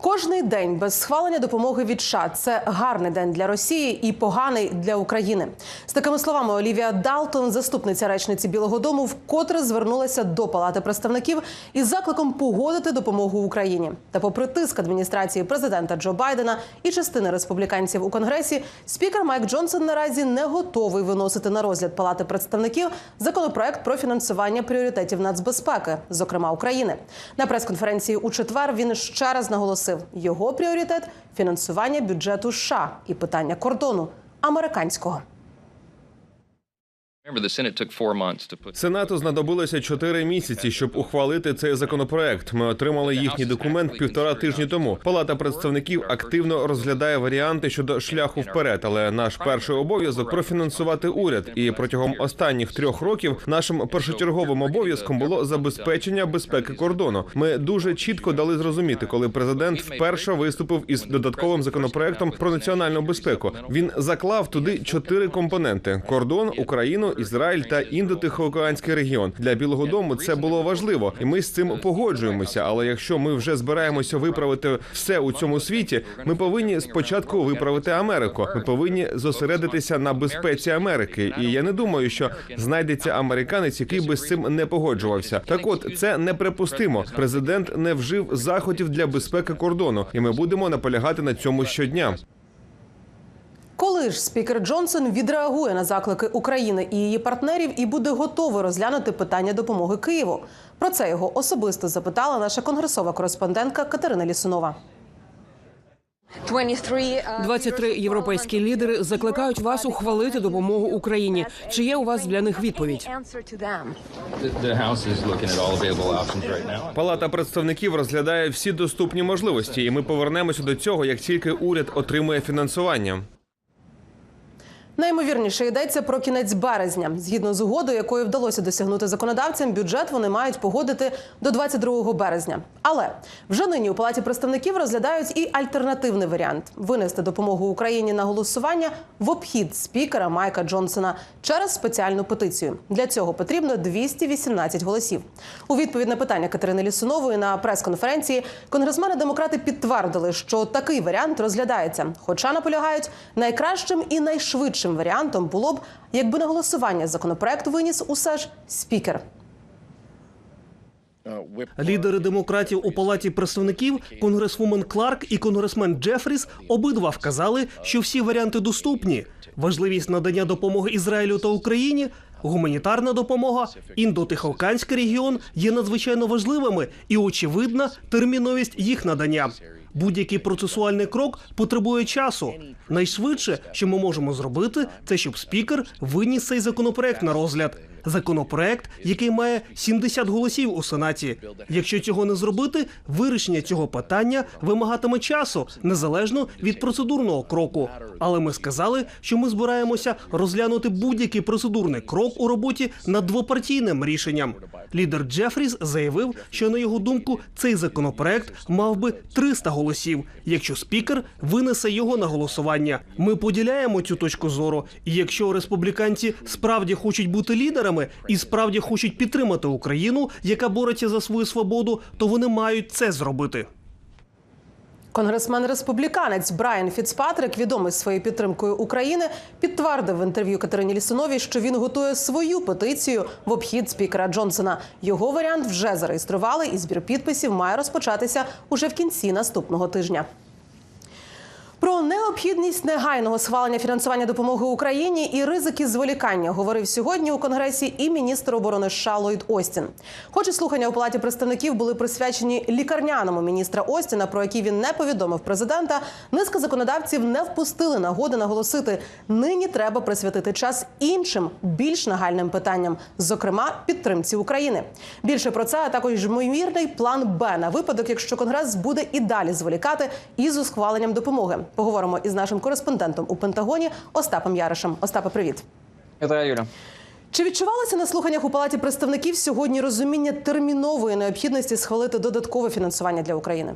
Кожний день без схвалення допомоги від США – це гарний день для Росії і поганий для України. З такими словами Олівія Далтон, заступниця речниці Білого Дому, вкотре звернулася до Палати представників із закликом погодити допомогу Україні. Та, попри тиск адміністрації президента Джо Байдена і частини республіканців у конгресі, спікер Майк Джонсон наразі не готовий виносити на розгляд Палати представників законопроект про фінансування пріоритетів нацбезпеки, зокрема України. На прес-конференції у четвер він ще раз наголосив, його пріоритет фінансування бюджету США і питання кордону американського. Сенату знадобилося чотири місяці, щоб ухвалити цей законопроект. Ми отримали їхній документ півтора тижні тому. Палата представників активно розглядає варіанти щодо шляху вперед. Але наш перший обов'язок профінансувати уряд. І протягом останніх трьох років нашим першочерговим обов'язком було забезпечення безпеки кордону. Ми дуже чітко дали зрозуміти, коли президент вперше виступив із додатковим законопроектом про національну безпеку. Він заклав туди чотири компоненти: кордон, Україну. Ізраїль та індотихоокеанський регіон для Білого Дому це було важливо, і ми з цим погоджуємося. Але якщо ми вже збираємося виправити все у цьому світі, ми повинні спочатку виправити Америку. Ми повинні зосередитися на безпеці Америки. І я не думаю, що знайдеться американець, який би з цим не погоджувався. Так, от це неприпустимо. Президент не вжив заходів для безпеки кордону, і ми будемо наполягати на цьому щодня. Коли ж спікер Джонсон відреагує на заклики України і її партнерів і буде готовий розглянути питання допомоги Києву? Про це його особисто запитала наша конгресова кореспондентка Катерина Лісунова. 23 європейські лідери закликають вас ухвалити допомогу Україні. Чи є у вас для них відповідь? Палата представників розглядає всі доступні можливості, і ми повернемося до цього, як тільки уряд отримує фінансування. Наймовірніше йдеться про кінець березня. Згідно з угодою, якої вдалося досягнути законодавцям, бюджет вони мають погодити до 22 березня. Але вже нині у палаті представників розглядають і альтернативний варіант винести допомогу Україні на голосування в обхід спікера Майка Джонсона через спеціальну петицію. Для цього потрібно 218 голосів. У відповідь на питання Катерини Лісунової на прес-конференції конгресмени демократи підтвердили, що такий варіант розглядається, хоча наполягають найкращим і найшвидшим варіантом було б, якби на голосування законопроект виніс усе ж спікер. Лідери демократів у палаті представників, конгресвумен Кларк і конгресмен Джефріс обидва вказали, що всі варіанти доступні. Важливість надання допомоги Ізраїлю та Україні, гуманітарна допомога, індотихоокеанський регіон є надзвичайно важливими і очевидна терміновість їх надання. Будь-який процесуальний крок потребує часу. Найшвидше, що ми можемо зробити, це щоб спікер виніс цей законопроект на розгляд. Законопроект, який має 70 голосів у сенаті. Якщо цього не зробити, вирішення цього питання вимагатиме часу незалежно від процедурного кроку. Але ми сказали, що ми збираємося розглянути будь-який процедурний крок у роботі над двопартійним рішенням. Лідер Джефріс заявив, що на його думку цей законопроект мав би 300 голосів, якщо спікер винесе його на голосування. Ми поділяємо цю точку зору. І якщо республіканці справді хочуть бути лідерами і справді хочуть підтримати Україну, яка бореться за свою свободу, то вони мають це зробити. Конгресмен республіканець Брайан Фіцпатрик, відомий своєю підтримкою України, підтвердив в інтерв'ю Катерині Лісуновій, що він готує свою петицію в обхід спікера Джонсона. Його варіант вже зареєстрували, і збір підписів має розпочатися уже в кінці наступного тижня. Про необхідність негайного схвалення фінансування допомоги Україні і ризики зволікання говорив сьогодні у конгресі і міністр оборони США Ллойд Остін. Хоч і слухання у палаті представників були присвячені лікарняному міністра Остіна, про які він не повідомив президента. Низка законодавців не впустили нагоди наголосити, нині треба присвятити час іншим більш нагальним питанням, зокрема підтримці України. Більше про це а також ймовірний план Б на випадок, якщо конгрес буде і далі зволікати із схваленням допомоги. Поговоримо із нашим кореспондентом у Пентагоні Остапом Яришем. Остапе, привіт. Вітаю, Юля. Чи відчувалося на слуханнях у палаті представників сьогодні розуміння термінової необхідності схвалити додаткове фінансування для України?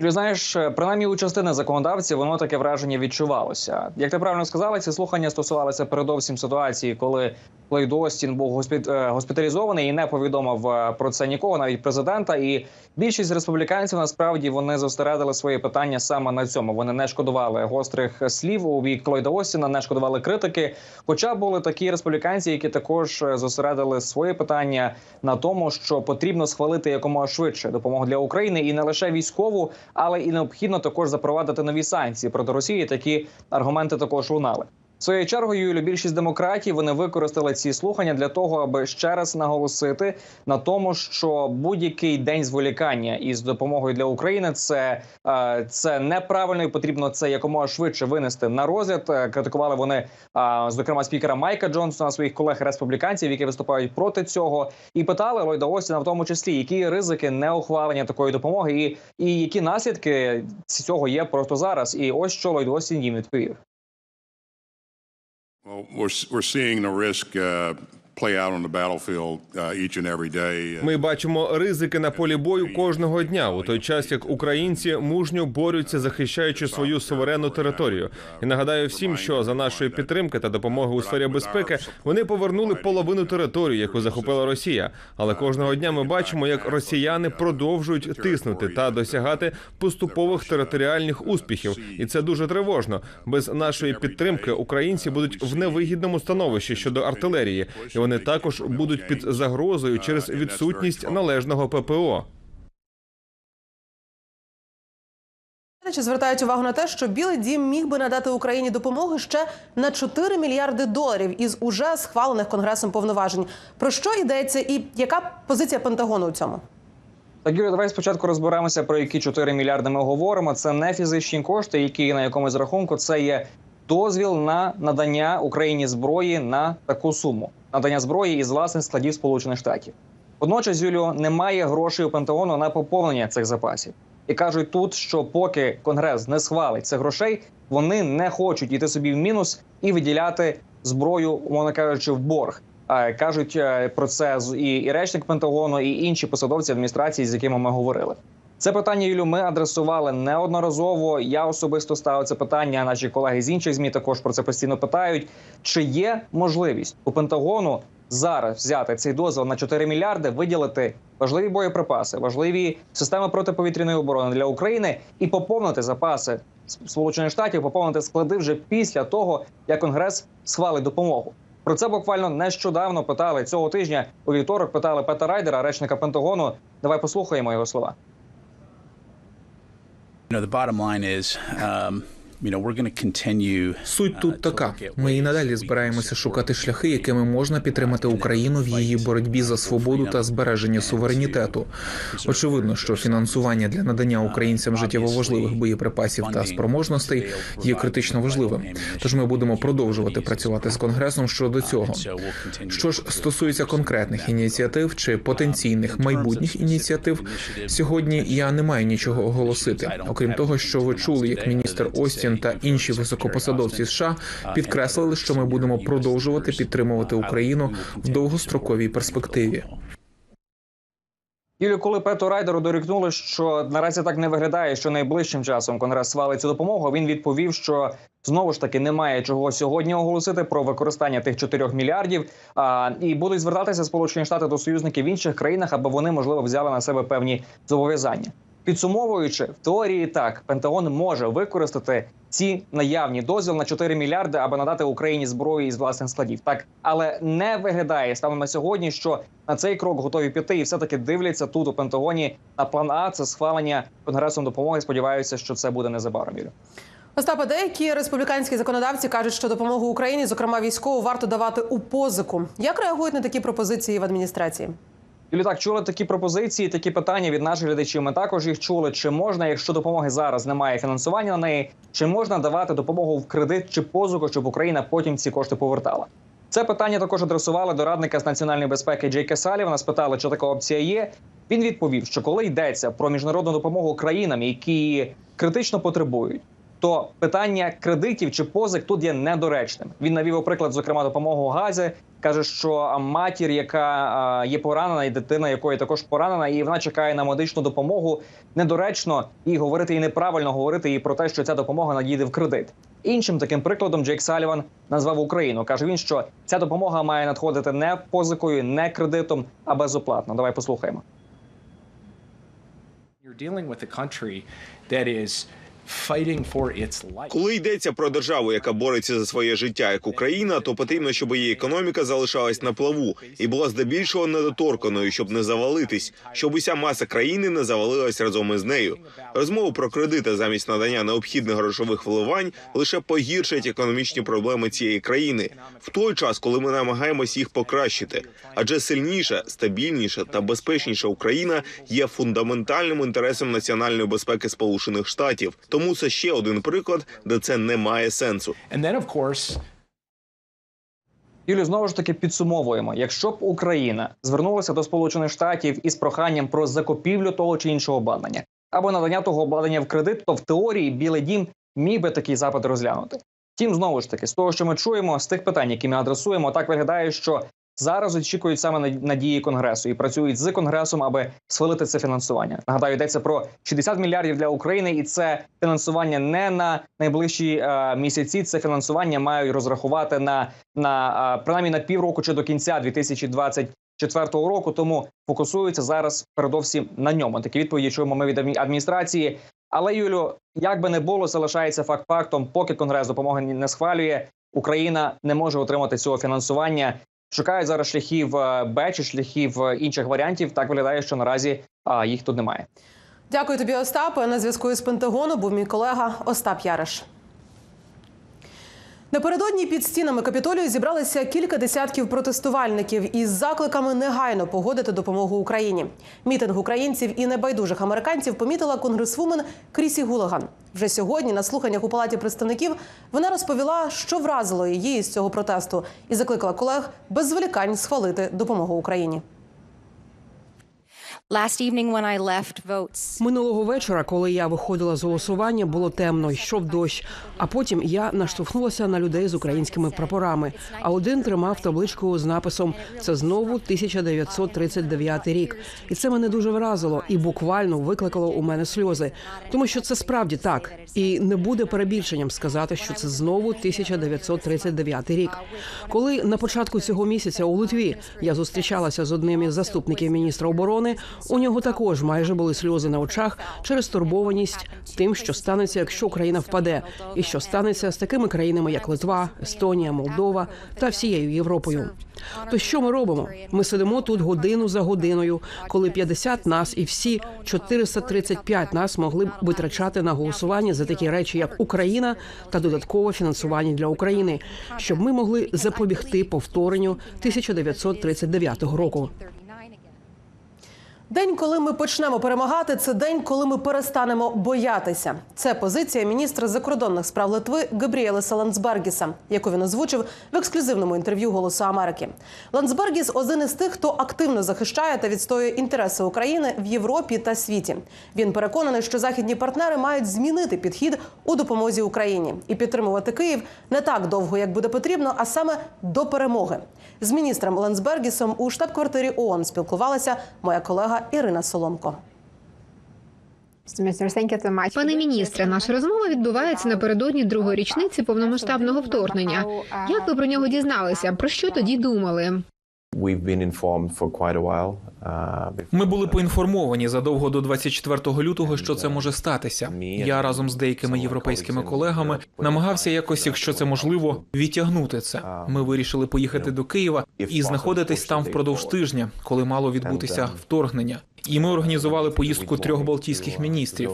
Юлі, знаєш, е, принаймні у частини законодавців воно таке враження відчувалося. Як ти правильно сказала, ці слухання стосувалися передовсім ситуації, коли Ллойд Остін був госпі- е, госпіталізований і не повідомив е, про це нікого, навіть президента. І більшість республіканців насправді вони зосередили свої питання саме на цьому. Вони не шкодували гострих слів у бік Ллойда Остіна, не шкодували критики. Хоча були такі республіканці, які також зосередили свої питання на тому, що потрібно схвалити якомога швидше допомогу для України і не лише військову, але і необхідно також запровадити нові санкції проти Росії. Такі аргументи також лунали. Своєю чергою більшість демократів вони використали ці слухання для того, аби ще раз наголосити на тому, що будь-який день зволікання із допомогою для України це, е, це неправильно і потрібно це якомога швидше винести на розгляд. Е, Критикували вони е, зокрема спікера Майка Джонсона, своїх колег республіканців, які виступають проти цього, і питали Ллойда Остіна в тому числі, які ризики неухвалення такої допомоги, і, і які наслідки цього є просто зараз. І ось що Ллойд Остін їм відповів. Well, we're, we're seeing the risk uh, uh, day. Ми бачимо ризики на полі бою кожного дня, у той час як українці мужньо борються, захищаючи свою суверенну територію. І нагадаю всім, що за нашої підтримки та допомоги у сфері безпеки вони повернули половину території, яку захопила Росія. Але кожного дня ми бачимо, як росіяни продовжують тиснути та досягати поступових територіальних успіхів, і це дуже тривожно. Без нашої підтримки українці будуть в невигідному становищі щодо артилерії, і вони також будуть під загрозою через відсутність належного ППО. Чи звертають увагу на те, що Білий Дім міг би надати Україні допомоги ще на 4 мільярди доларів із уже схвалених конгресом повноважень. Про що йдеться, і яка позиція Пентагону у цьому? Так, Юрій, давай спочатку розберемося, про які 4 мільярди ми говоримо. Це не фізичні кошти, які на якомусь рахунку це є дозвіл на надання Україні зброї на таку суму. Надання зброї із власних складів Сполучених Штатів. Водночас, Юлію, немає грошей у Пентагону на поповнення цих запасів. І кажуть тут, що поки Конгрес не схвалить цих грошей, вони не хочуть йти собі в мінус і виділяти зброю, умовно кажучи, в борг. А, Кажуть е, про це і речник Пентагону, і інші посадовці адміністрації, з якими ми говорили. Це питання Юлю. Ми адресували неодноразово. Я особисто ставив це питання. Наші колеги з інших змі також про це постійно питають. Чи є можливість у Пентагону зараз взяти цей дозвіл на 4 мільярди, виділити важливі боєприпаси, важливі системи протиповітряної оборони для України і поповнити запаси Сполучених Штатів, поповнити склади вже після того, як Конгрес схвалить допомогу. Про це буквально нещодавно питали цього тижня. У вівторок питали Пета Райдера, речника Пентагону. Давай послухаємо його слова. You know, the bottom line is, um, you know, we're going to continue. Суть uh, тут така: ми і надалі збираємося шукати шляхи, якими можна підтримати Україну в її боротьбі за свободу та збереження суверенітету. Очевидно, що фінансування для надання українцям життєво важливих боєприпасів та спроможностей є критично важливим. Тож ми будемо продовжувати працювати з конгресом щодо цього. Що ж стосується конкретних ініціатив чи потенційних майбутніх ініціатив, сьогодні я не маю нічого оголосити. Окрім того, що ви чули, як міністр Остін та інші високопосадовці США підкреслили, що ми будемо продовжувати підтримувати Україну в довгостроковій перспективі. Юлію, коли Пету Райдеру дорікнули, що наразі так не виглядає, що найближчим часом Конгрес свалить цю допомогу. Він відповів, що знову ж таки немає чого сьогодні оголосити про використання тих 4 мільярдів. А, і будуть звертатися Сполучені Штати до союзників в інших країнах, аби вони можливо взяли на себе певні зобов'язання. Підсумовуючи, в теорії так Пентагон може використати ці наявні дозвіл на 4 мільярди, аби надати Україні зброю із власних складів. Так, але не виглядає станом на сьогодні, що на цей крок готові піти, і все таки дивляться тут у Пентагоні на план А це схвалення конгресом допомоги. Сподіваюся, що це буде незабаром. Юлю. Остапе, деякі республіканські законодавці кажуть, що допомогу Україні, зокрема військову, варто давати у позику. Як реагують на такі пропозиції в адміністрації? Юлі, так чули такі пропозиції, такі питання від наших глядачів. Ми також їх чули. Чи можна, якщо допомоги зараз немає фінансування на неї, чи можна давати допомогу в кредит чи позику, щоб Україна потім ці кошти повертала? Це питання також адресували до радника з національної безпеки Джейка Салівана. Спитали, чи така опція є. Він відповів, що коли йдеться про міжнародну допомогу країнам, які критично потребують, то питання кредитів чи позик тут є недоречним. Він навів у приклад, зокрема, допомогу газі. каже, що матір, яка є поранена, і дитина якої також поранена, і вона чекає на медичну допомогу. Недоречно і говорити і неправильно говорити і про те, що ця допомога надійде в кредит. Іншим таким прикладом Джейк Саліван назвав Україну. каже він, що ця допомога має надходити не позикою, не кредитом, а безоплатно. Давай послухаємо. You're dealing with a country that is fighting. Коли йдеться про державу, яка бореться за своє життя як Україна, то потрібно, щоб її економіка залишалась на плаву і була здебільшого недоторканою, щоб не завалитись, щоб уся маса країни не завалилась разом із нею. Розмову про кредити замість надання необхідних грошових вливань лише погіршать економічні проблеми цієї країни в той час, коли ми намагаємось їх покращити. Адже сильніша, стабільніша та безпечніша Україна є фундаментальним інтересом національної безпеки Сполучених Штатів. Тому це ще один приклад, де це не має сенсу. And then, of course, Юлію, знову ж таки підсумовуємо: якщо б Україна звернулася до Сполучених Штатів із проханням про закупівлю того чи іншого обладнання або надання того обладнання в кредит, то в теорії Білий Дім міг би такий запит розглянути. Втім, знову ж таки, з того, що ми чуємо, з тих питань, які ми адресуємо, так виглядає, що зараз очікують саме на- надії конгресу і працюють з конгресом, аби схвалити це фінансування. Нагадаю, йдеться про 60 мільярдів для України, і це фінансування не на найближчі е, місяці. Це фінансування мають розрахувати на, на е, принаймні на півроку чи до кінця 2024 року. Тому фокусуються зараз передовсім на ньому. Такі відповіді чуємо ми від адміністрації. Але Юлю, як би не було, залишається факт фактом, поки конгрес допомоги не схвалює, Україна не може отримати цього фінансування. Шукають зараз шляхів е, Б чи шляхів інших варіантів. Так виглядає, що наразі їх тут немає. Дякую тобі, Остапе. На зв'язку із Пентагону був мій колега Остап Яриш. Напередодні під стінами капітолію зібралися кілька десятків протестувальників із закликами негайно погодити допомогу Україні. Мітинг українців і небайдужих американців помітила конгресвумен Крісі Гулаган. Вже сьогодні на слуханнях у палаті представників вона розповіла, що вразило її із цього протесту, і закликала колег без зволікань схвалити допомогу Україні. Минулого вечора, коли я виходила з голосування, було темно, йшов дощ. А потім я наштовхнулася на людей з українськими прапорами. А один тримав табличку з написом Це знову 1939 рік. І це мене дуже вразило і буквально викликало у мене сльози, тому що це справді так. І не буде перебільшенням сказати, що це знову 1939 рік. Коли на початку цього місяця у Литві я зустрічалася з одним із заступників міністра оборони, у нього також майже були сльози на очах через турбованість тим, що станеться, якщо Україна впаде, і що станеться з такими країнами, як Литва, Естонія, Молдова та всією Європою. То що ми робимо? Ми сидимо тут годину за годиною, коли 50 нас і всі 435 нас могли б витрачати на голосування за такі речі, як Україна та додаткове фінансування для України, щоб ми могли запобігти повторенню 1939 року. 39 again. День, коли ми почнемо перемагати, це день, коли ми перестанемо боятися. Це позиція міністра закордонних справ Литви Габріелеса Ландсбергіса, яку він озвучив в ексклюзивному інтерв'ю Голосу Америки. Ландсбергіс один із тих, хто активно захищає та відстоює інтереси України в Європі та світі. Він переконаний, що західні партнери мають змінити підхід у допомозі Україні і підтримувати Київ не так довго, як буде потрібно, а саме до перемоги. З міністром Ландсбергісом у штаб-квартирі ООН спілкувалася моя колега Ірина Соломко. Пане міністре, наша розмова відбувається напередодні другої річниці повномасштабного вторгнення. Як ви про нього дізналися? Про що тоді думали? Ми були поінформовані задовго до 24 лютого, що це може статися. Я разом з деякими європейськими колегами намагався якось, якщо це можливо, відтягнути це. Ми вирішили поїхати до Києва і знаходитись там впродовж тижня, коли мало відбутися вторгнення. І ми організували поїздку трьох балтійських міністрів.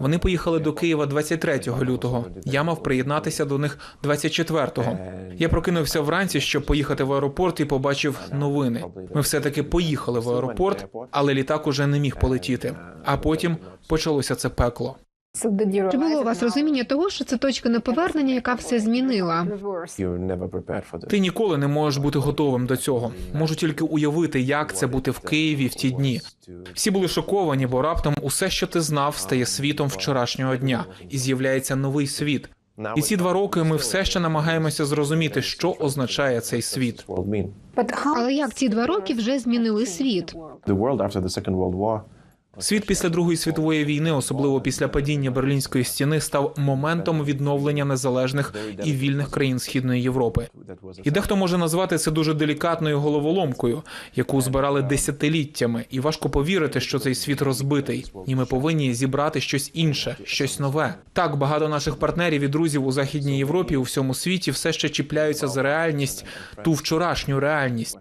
Вони поїхали до Києва 23 лютого. Я мав приєднатися до них 24-го. Я прокинувся вранці, щоб поїхати в аеропорт і побачив новини. Ми все таки поїхали в аеропорт, але літак уже не міг полетіти. А потім почалося це пекло. Чи було у вас розуміння того, що це точка неповернення, яка все змінила? Ти ніколи не можеш бути готовим до цього. Можу тільки уявити, як це бути в Києві в ті дні. Всі були шоковані, бо раптом усе, що ти знав, стає світом вчорашнього дня, і з'являється новий світ. І ці два роки ми все ще намагаємося зрозуміти, що означає цей світ. Але як ці два роки вже змінили світ? Світ після Другої світової війни, особливо після падіння Берлінської стіни, став моментом відновлення незалежних і вільних країн Східної Європи. І дехто може назвати це дуже делікатною головоломкою, яку збирали десятиліттями, і важко повірити, що цей світ розбитий, і ми повинні зібрати щось інше, щось нове. Так багато наших партнерів і друзів у західній Європі у всьому світі все ще чіпляються за реальність, ту вчорашню реальність.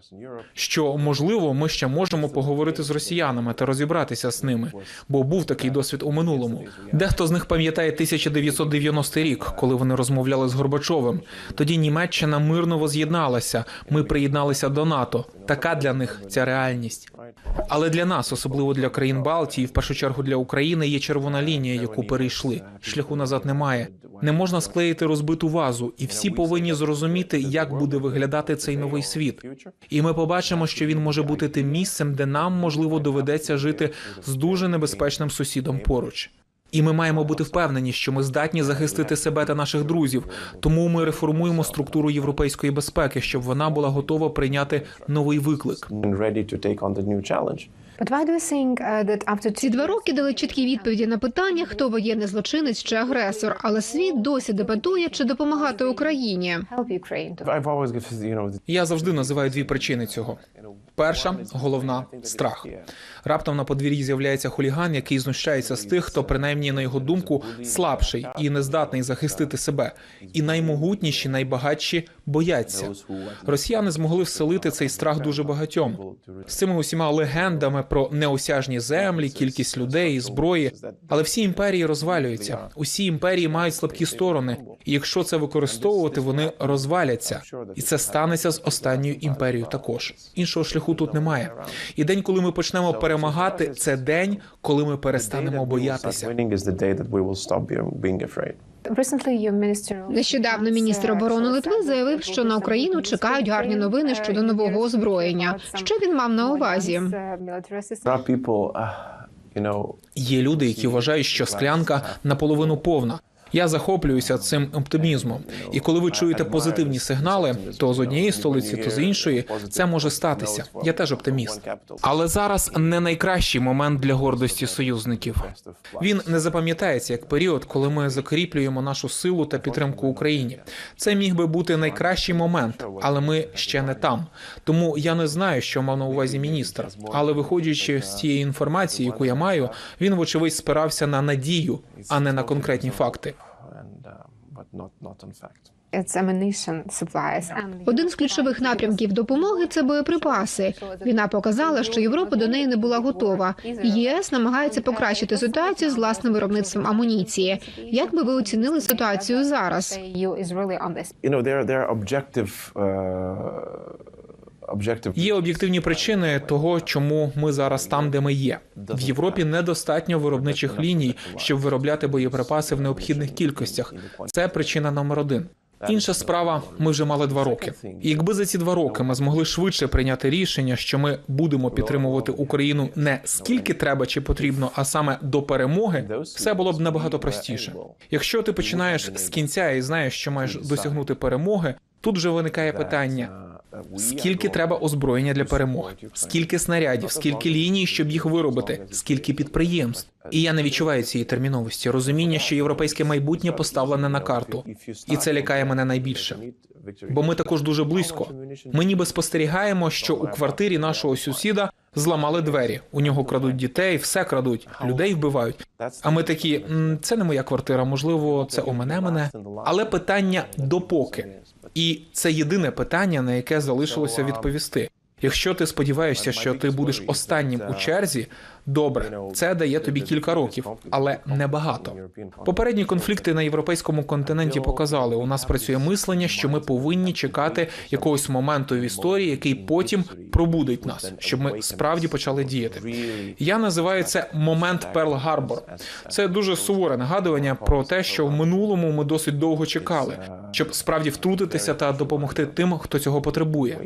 Що можливо, ми ще можемо поговорити з росіянами та розібратися з ними, бо був такий досвід у минулому. Дехто з них пам'ятає 1990 рік, коли вони розмовляли з Горбачовим. Тоді Німеччина мирно воз'єдналася. Ми приєдналися до НАТО. Така для них ця реальність. Але для нас, особливо для країн Балтії, в першу чергу для України, є червона лінія, яку перейшли. Шляху назад немає. Не можна склеїти розбиту вазу, і всі повинні зрозуміти, як буде виглядати цей новий світ. І ми побачимо, що він може бути тим місцем, де нам можливо доведеться жити з дуже небезпечним сусідом поруч. І ми маємо бути впевнені, що ми здатні захистити себе та наших друзів. Тому ми реформуємо структуру європейської безпеки, щоб вона була готова прийняти новий виклик. Ці два роки дали чіткі відповіді на питання, хто воєнний злочинець чи агресор, але світ досі дебатує, чи допомагати Україні. Я завжди називаю дві причини цього. Перша головна страх. Раптом на подвір'ї з'являється хуліган, який знущається з тих, хто принаймні на його думку слабший і не здатний захистити себе. І наймогутніші, найбагатші бояться. Росіяни змогли вселити цей страх дуже багатьом з цими усіма легендами про неосяжні землі, кількість людей, і зброї. Але всі імперії розвалюються. Усі імперії мають слабкі сторони, і якщо це використовувати, вони розваляться. І це станеться з останньою імперією. Також іншого шляху тут немає. І день, коли ми почнемо перемагати, це день, коли ми перестанемо боятися. Нещодавно міністр оборони Литви заявив, що на Україну чекають гарні новини щодо нового озброєння. Що він мав на увазі? Є люди, які вважають, що склянка наполовину повна. Я захоплююся цим оптимізмом. І коли ви чуєте позитивні сигнали, то з однієї столиці, то з іншої, це може статися. Я теж оптиміст. Але зараз не найкращий момент для гордості союзників. Він не запам'ятається як період, коли ми закріплюємо нашу силу та підтримку Україні. Це міг би бути найкращий момент, але ми ще не там. Тому я не знаю, що мав на увазі міністр. Але виходячи з тієї інформації, яку я маю, він вочевидь спирався на надію, а не на конкретні факти. Один з ключових напрямків допомоги це боєприпаси. Війна показала, що Європа до неї не була готова. ЄС намагається покращити ситуацію з власним виробництвом амуніції. Як би ви оцінили ситуацію зараз? Є об'єктивні причини того, чому ми зараз там, де ми є. В Європі недостатньо виробничих ліній, щоб виробляти боєприпаси в необхідних кількостях. Це причина номер один. Інша справа, ми вже мали два роки. Якби за ці два роки ми змогли швидше прийняти рішення, що ми будемо підтримувати Україну не скільки треба чи потрібно, а саме до перемоги, все було б набагато простіше. Якщо ти починаєш з кінця і знаєш, що маєш досягнути перемоги, тут вже виникає питання: скільки треба озброєння для перемоги, скільки снарядів, скільки ліній, щоб їх виробити, скільки підприємств. І я не відчуваю цієї терміновості, розуміння, що європейське майбутнє поставлене на карту, і це лякає мене найбільше. Бо ми також дуже близько. Ми ніби спостерігаємо, що у квартирі нашого сусіда зламали двері. У нього крадуть дітей, все крадуть, людей вбивають. А ми такі, це не моя квартира, можливо, це у мене мене. Але питання допоки. І це єдине питання, на яке залишилося відповісти. Якщо ти сподіваєшся, що ти будеш останнім у черзі, Добре, це дає тобі кілька років, але небагато. Попередні конфлікти на європейському континенті показали, у нас працює мислення, що ми повинні чекати якогось моменту в історії, який потім пробудить нас, щоб ми справді почали діяти. Я називаю це момент Перл Гарбор. Це дуже суворе нагадування про те, що в минулому ми досить довго чекали, щоб справді втрутитися та допомогти тим, хто цього потребує.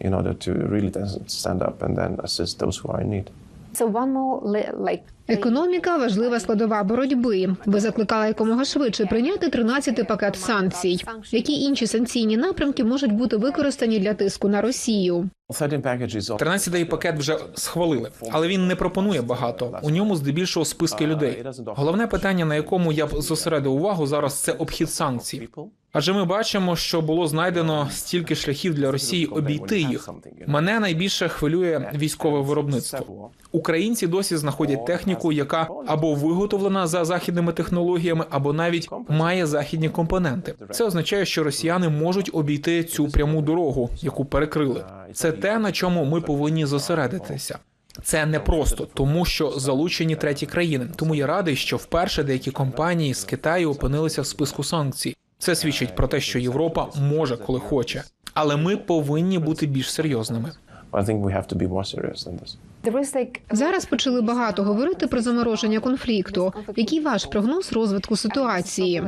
In, order to really stand up and then assist those who are in need. So one more like Економіка важлива складова боротьби. Ви закликали якомога швидше прийняти 13-й пакет санкцій. Які інші санкційні напрямки можуть бути використані для тиску на Росію? 13 13-й пакет вже схвалили, але він не пропонує багато. У ньому здебільшого списки людей. Головне питання, на якому я б зосередив увагу зараз, це обхід санкцій. Адже ми бачимо, що було знайдено стільки шляхів для Росії обійти їх. Мене найбільше хвилює військове виробництво. Українці досі знаходять техніку, яка або виготовлена за західними технологіями, або навіть має західні компоненти. Це означає, що росіяни можуть обійти цю пряму дорогу, яку перекрили. Це те, на чому ми повинні зосередитися. Це не просто, тому що залучені треті країни. Тому я радий, що вперше деякі компанії з Китаю опинилися в списку санкцій. Це свідчить про те, що Європа може, коли хоче, але ми повинні бути більш серйозними. I think we. Зараз почали багато говорити про замороження конфлікту. Який ваш прогноз розвитку ситуації?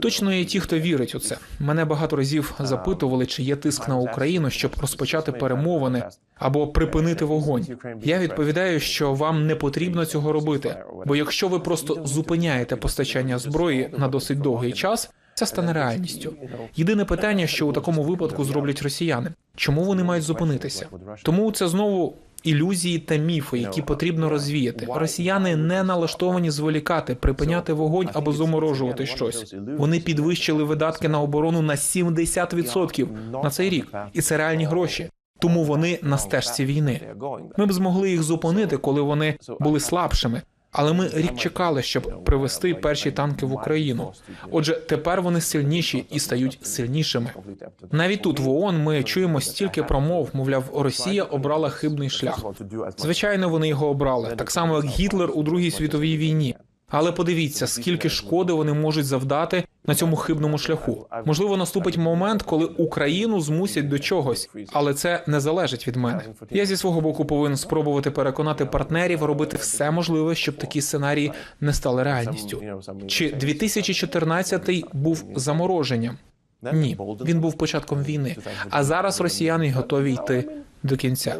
Точно є ті, хто вірить у це. Мене багато разів запитували, чи є тиск на Україну, щоб розпочати перемовини або припинити вогонь. Я відповідаю, що вам не потрібно цього робити. Бо якщо ви просто зупиняєте постачання зброї на досить довгий час, це стане реальністю. Єдине питання, що у такому випадку зроблять росіяни, чому вони мають зупинитися? Тому це знову. Ілюзії та міфи, які потрібно розвіяти. Росіяни не налаштовані зволікати, припиняти вогонь або заморожувати щось. Вони підвищили видатки на оборону на 70% на цей рік, і це реальні гроші. Тому вони на стежці війни. Ми б змогли їх зупинити, коли вони були слабшими. Але ми рік чекали, щоб привести перші танки в Україну. Отже, тепер вони сильніші і стають сильнішими. Навіть тут в ООН ми чуємо стільки промов, мовляв, Росія обрала хибний шлях. Звичайно, вони його обрали, так само як Гітлер у Другій світовій війні. Але подивіться, скільки шкоди вони можуть завдати на цьому хибному шляху. Можливо, наступить момент, коли Україну змусять до чогось, але це не залежить від мене. Я зі свого боку повинен спробувати переконати партнерів робити все можливе, щоб такі сценарії не стали реальністю. Чи 2014 був замороженням? Ні, він був початком війни. А зараз росіяни готові йти до кінця.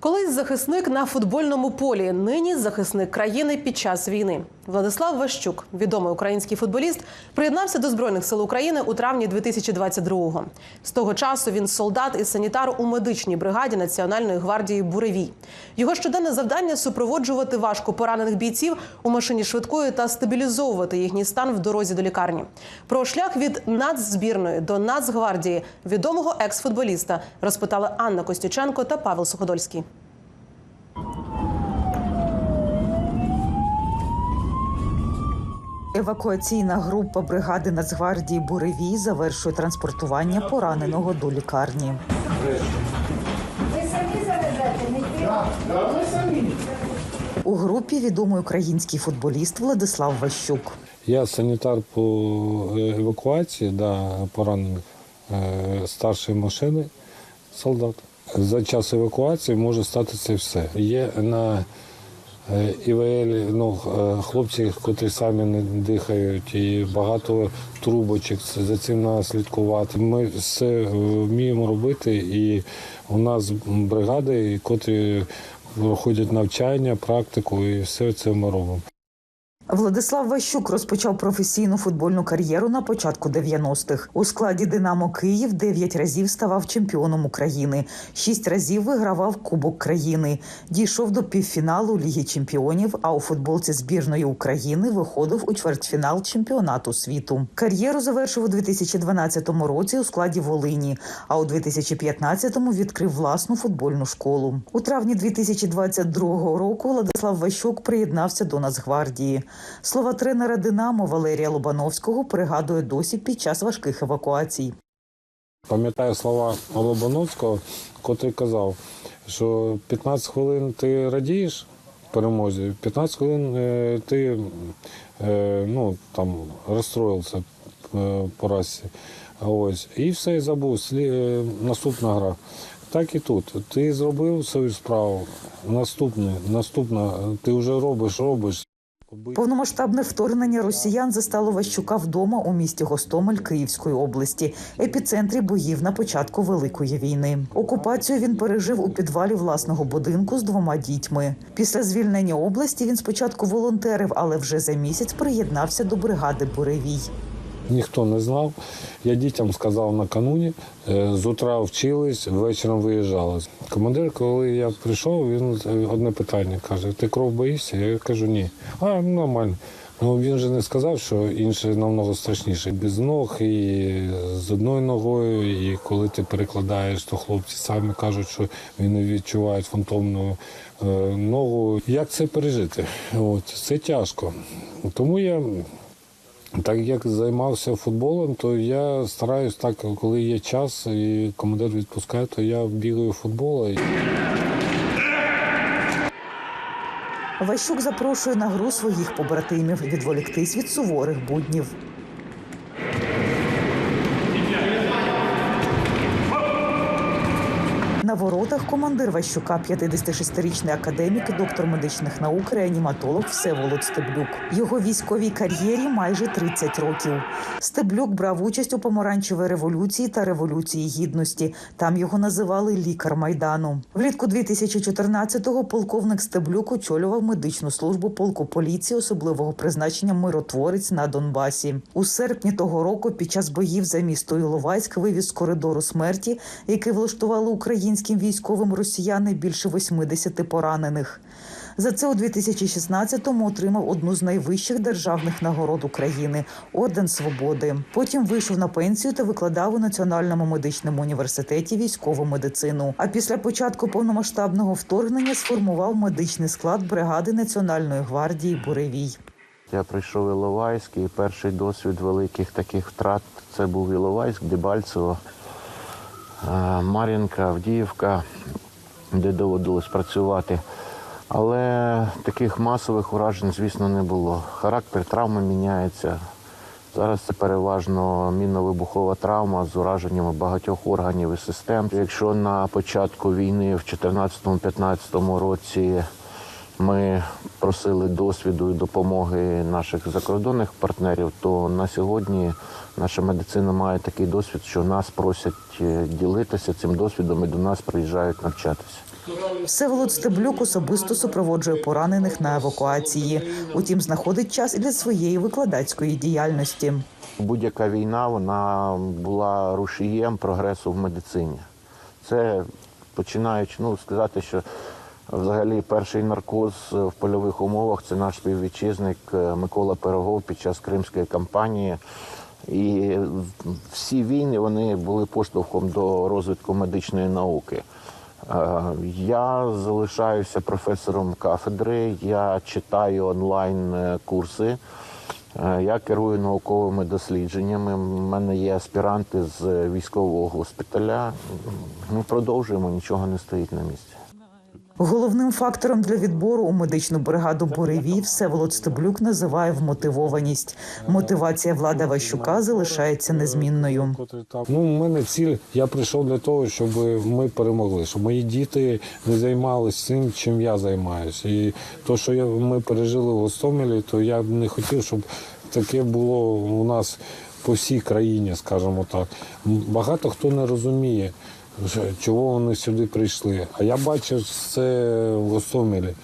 Колись захисник на футбольному полі, нині захисник країни під час війни. Владислав Ващук, відомий український футболіст, приєднався до збройних сил України у травні 2022-го. З того часу він солдат і санітар у медичній бригаді Національної гвардії Буревій. Його щоденне завдання супроводжувати важко поранених бійців у машині швидкої та стабілізовувати їхній стан в дорозі до лікарні. Про шлях від нацзбірної до Нацгвардії відомого екс-футболіста розпитали Анна Костюченко та Павел Суходольський. Евакуаційна група бригади Нацгвардії Буревій завершує транспортування пораненого до лікарні. У групі відомий український футболіст Владислав Ващук. Я санітар по е, евакуації да, поранених е, старшої машини солдат. За час евакуації може статися все. Є на ІВЛ ну, е, хлопці, котрі самі не дихають, і багато трубочок. За цим треба слідкувати. Ми все е, вміємо робити, і у нас бригади, котрі проходять навчання, практику, і все це ми робимо. Владислав Ващук розпочав професійну футбольну кар'єру на початку 90-х. У складі Динамо Київ 9 разів ставав чемпіоном України, 6 разів вигравав Кубок країни. Дійшов до півфіналу Ліги Чемпіонів. А у футболці збірної України виходив у чвертьфінал чемпіонату світу. Кар'єру завершив у 2012 році у складі Волині. А у 2015-му відкрив власну футбольну школу. У травні 2022 року Владислав Ващук приєднався до Нацгвардії. Слова тренера Динамо Валерія Лобановського пригадує досі під час важких евакуацій. Пам'ятаю слова Лобановського, котрий казав, що 15 хвилин ти радієш перемозі, 15 хвилин е, ти е, ну, там, розстроївся е, поразці. Ось. І все, і забув. Наступна гра. Так і тут. Ти зробив свою справу. Наступне, наступна, ти вже робиш, робиш. Повномасштабне вторгнення росіян застало Ващука вдома у місті Гостомель Київської області, епіцентрі боїв на початку Великої війни. Окупацію він пережив у підвалі власного будинку з двома дітьми. Після звільнення області він спочатку волонтерив, але вже за місяць приєднався до бригади Буревій. Ніхто не знав. Я дітям сказав накануні, е, з утра вчились, вечором виїжджали. Командир, коли я прийшов, він одне питання каже: ти кров боїшся? Я кажу, ні. А, нормально. Ну він же не сказав, що інше намного страшніше. Без ног і з одною ногою, і коли ти перекладаєш, то хлопці самі кажуть, що вони відчувають фантомну е, ногу. Як це пережити? От це тяжко. Тому я так як займався футболом, то я стараюсь так, коли є час і командир відпускає, то я бігаю в футбол. Ващук запрошує на гру своїх побратимів відволіктись від суворих буднів. На воротах командир Ващука, 56-річний академік, доктор медичних наук, реаніматолог Всеволод Стеблюк. Його військовій кар'єрі майже 30 років. Стеблюк брав участь у помаранчевій революції та революції гідності. Там його називали лікар майдану. Влітку 2014-го полковник Стеблюк очолював медичну службу полку поліції особливого призначення миротворець на Донбасі. У серпні того року, під час боїв за місто Іловайськ, вивіз з коридору смерті, який влаштували українським військовим росіяни більше 80 поранених. За це у 2016-му отримав одну з найвищих державних нагород України орден свободи. Потім вийшов на пенсію та викладав у Національному медичному університеті військову медицину. А після початку повномасштабного вторгнення сформував медичний склад бригади Національної гвардії Буревій. Я прийшов Іловайськ, і перший досвід великих таких втрат це був Іловайськ, Дебальцево, Мар'їнка, Авдіївка, де доводилось працювати. Але таких масових уражень, звісно, не було. Характер травми міняється. Зараз це переважно мінно-вибухова травма з ураженнями багатьох органів і систем. Якщо на початку війни в 2014-2015 році ми просили досвіду і допомоги наших закордонних партнерів, то на сьогодні наша медицина має такий досвід, що нас просять е, ділитися цим досвідом і до нас приїжджають навчатися. Всеволод Стеблюк особисто супроводжує поранених на евакуації. Утім, знаходить час і для своєї викладацької діяльності. Будь-яка війна вона була рушієм прогресу в медицині. Це починаючи ну, сказати, що взагалі перший наркоз в польових умовах це наш співвітчизник е, Микола Пирогов під час Кримської кампанії. І всі війни вони були поштовхом до розвитку медичної науки. Е, Я залишаюся професором кафедри, я читаю онлайн е, курси. Е, Я керую науковими дослідженнями. У мене є аспіранти з військового госпіталя. Ми продовжуємо, нічого не стоїть на місці. Головним фактором для відбору у медичну бригаду Буревій Всеволод Стеблюк називає вмотивованість. Мотивація влада Ващука залишається незмінною. Ну, у мене ціль. Я прийшов для того, щоб ми перемогли, щоб мої діти не займалися цим, чим я займаюся. І то, що я, ми пережили в Гостомелі, то я не хотів, щоб таке було у нас по всій країні, скажімо так. Багато хто не розуміє, чого вони сюди прийшли. А я бачив це в Гостомелі.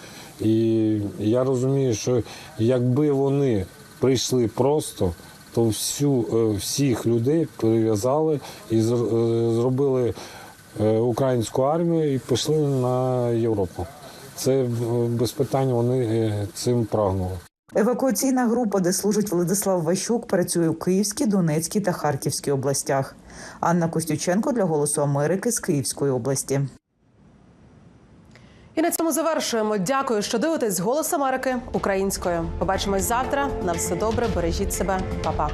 І я розумію, що якби вони прийшли просто, то всю, е, всіх людей прив'язали і е, зробили е, українську армію і пішли на Європу. Це без питань вони цим прагнули. Евакуаційна група, де служить Владислав Ващук, працює у Київській, Донецькій та Харківській областях. Анна Костюченко для Голосу Америки з Київської області. І на цьому завершуємо. Дякую, що дивитесь «Голос Америки українською. Побачимось завтра. На все добре, бережіть себе, Па-па.